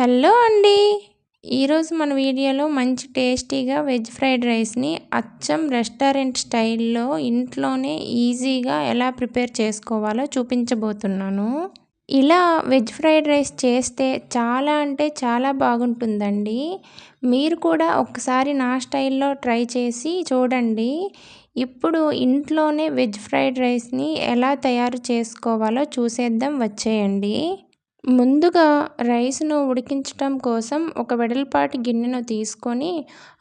Hello అండి. ఈరోజు మన వీడియోలో మంచి టేస్టీగా వెజ్ ఫ్రైడ్ రైస్ని అచ్చం రెస్టారెంట్ స్టైల్లో ఇంట్లోనే ఈజీగా ఎలా ప్రిపేర్ చేసుకోవాలో చూపించబోతున్నాను. ఇలా వెజ్ ఫ్రైడ్ రైస్ చేస్తే చాలా అంటే చాలా బాగుంటుందండి. మీరు కూడా ఒకసారి నా స్టైల్లో ట్రై చేసి చూడండి. ఇప్పుడు ఇంట్లోనే వెజ్ ఫ్రైడ్ రైస్ని ఎలా తయారు చేసుకోవాలో చూసేద్దాం. వచ్చేయండి. ముందుగా రైస్ను ఉడికించటం కోసం ఒక వెడల్పాటి గిన్నెను తీసుకొని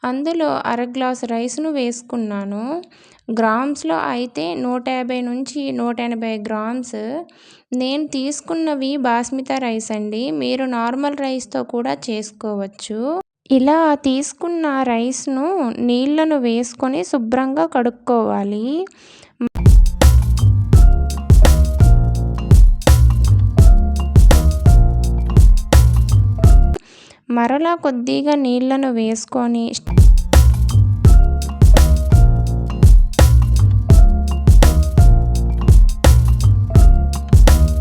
అందులో అర గ్లాసు రైస్ను వేసుకున్నాను. గ్రామ్స్లో అయితే నూట యాభై నుంచి నూట ఎనభై గ్రామ్స్. నేను తీసుకున్నవి బాస్మిత రైస్ అండి. మీరు నార్మల్ రైస్తో కూడా చేసుకోవచ్చు. ఇలా తీసుకున్న రైస్ను నీళ్ళను వేసుకొని శుభ్రంగా కడుక్కోవాలి. మరలా కొద్దిగా నీళ్ళను వేసుకొని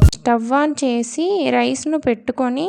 స్టవ్ ఆన్ చేసి రైస్ను పెట్టుకొని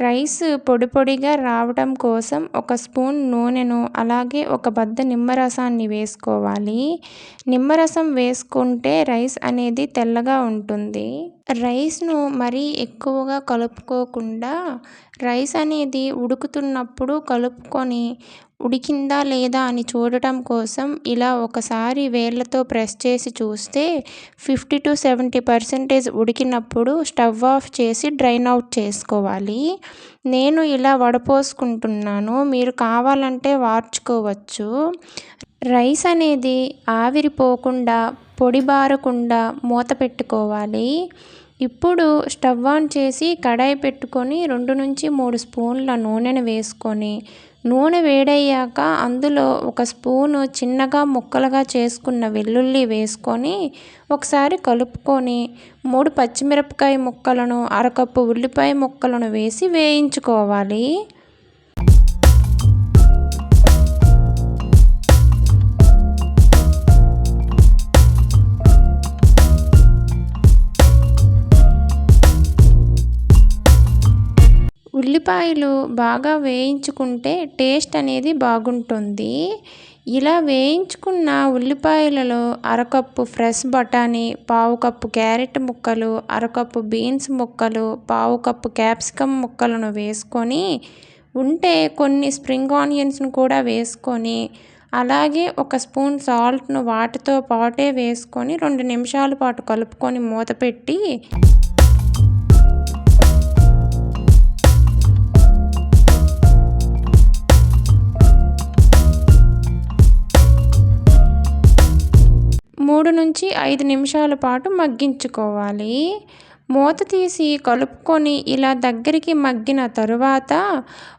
రైస్ పొడి పొడిగా రావడం కోసం ఒక స్పూన్ నూనెను అలాగే ఒక బద్ద నిమ్మరసాన్ని వేసుకోవాలి. నిమ్మరసం వేసుకుంటే రైస్ అనేది తెల్లగా ఉంటుంది. రైస్ను మరీ ఎక్కువగా కలుపుకోకుండా రైస్ అనేది ఉడుకుతున్నప్పుడు కలుపుకొని ఉడికిందా లేదా అని చూడటం కోసం ఇలా ఒకసారి వేళ్ళతో ప్రెస్ చేసి చూస్తే ఫిఫ్టీ టు సెవెంటీ పర్సెంటేజ్ ఉడికినప్పుడు స్టవ్ ఆఫ్ చేసి డ్రైన్ అవుట్ చేసుకోవాలి. నేను ఇలా వడపోసుకుంటున్నాను. మీరు కావాలంటే వార్చుకోవచ్చు. రైస్ అనేది ఆవిరిపోకుండా పొడి బారకుండా మూత పెట్టుకోవాలి. ఇప్పుడు స్టవ్ ఆన్ చేసి కడాయి పెట్టుకొని రెండు నుంచి మూడు స్పూన్ల నూనెను వేసుకొని నూనె వేడయ్యాక అందులో ఒక స్పూను చిన్నగా ముక్కలుగా చేసుకున్న వెల్లుల్లి వేసుకొని ఒకసారి కలుపుకొని మూడు పచ్చిమిరపకాయ ముక్కలను అరకప్పు ఉల్లిపాయ ముక్కలను వేసి వేయించుకోవాలి. ఉల్లిపాయలు బాగా వేయించుకుంటే టేస్ట్ అనేది బాగుంటుంది. ఇలా వేయించుకున్న ఉల్లిపాయలలో అరకప్పు ఫ్రెష్ బఠానీ పావు కప్పు క్యారెట్ ముక్కలు అరకప్పు బీన్స్ ముక్కలు పావు కప్పు క్యాప్సికమ్ ముక్కలను వేసుకొని ఉంటే కొన్ని స్ప్రింగ్ ఆనియన్స్ను కూడా వేసుకొని అలాగే ఒక స్పూన్ సాల్ట్ను వాటితో పాటే వేసుకొని రెండు నిమిషాల పాటు కలుపుకొని మూత పెట్టి మూడు నుంచి ఐదు నిమిషాల పాటు మగ్గించుకోవాలి. మూత తీసి కలుపుకొని ఇలా దగ్గరికి మగ్గిన తరువాత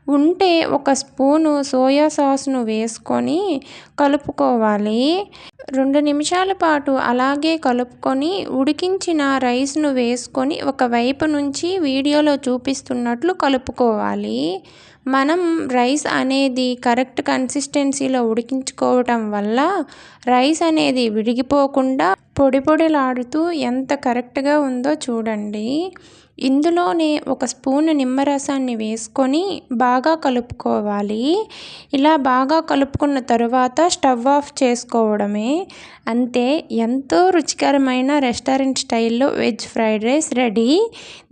ఉంటే ఒక స్పూను సోయా సాస్ను వేసుకొని కలుపుకోవాలి. రెండు నిమిషాల పాటు అలాగే కలుపుకొని ఉడికించిన రైస్ను వేసుకొని ఒకవైపు నుంచి వీడియోలో చూపిస్తున్నట్లు కలుపుకోవాలి. మనం రైస్ అనేది కరెక్ట్ కన్సిస్టెన్సీలో ఉడికించుకోవటం వల్ల రైస్ అనేది విడిగిపోకుండా పొడి పొడిలాడుతూ ఎంత కరెక్ట్గా ఉందో చూడండి. ఇందులోనే ఒక స్పూన్ నిమ్మరసాన్ని వేసుకొని బాగా కలుపుకోవాలి. ఇలా బాగా కలుపుకున్న తరువాత స్టవ్ ఆఫ్ చేసుకోవడమే. అంతే ఎంతో రుచికరమైన రెస్టారెంట్ స్టైల్లో వెజ్ ఫ్రైడ్ రైస్ రెడీ.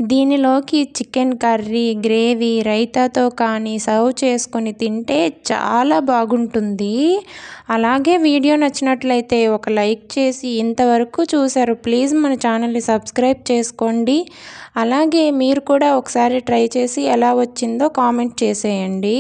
దీనిలోకి చికెన్ కర్రీ గ్రేవీ రైతాతో కానీ సర్వ్ చేసుకొని తింటే చాలా బాగుంటుంది. అలాగే వీడియో నచ్చినట్లయితే ఒక లైక్ చేసి ఇంతవరకు చూశారు. ప్లీజ్ మన ఛానల్ని సబ్స్క్రైబ్ చేసుకోండి. అలా అలాగే మీరు కూడా ఒకసారి ట్రై చేసి ఎలా వచ్చిందో కామెంట్ చేసేయండి.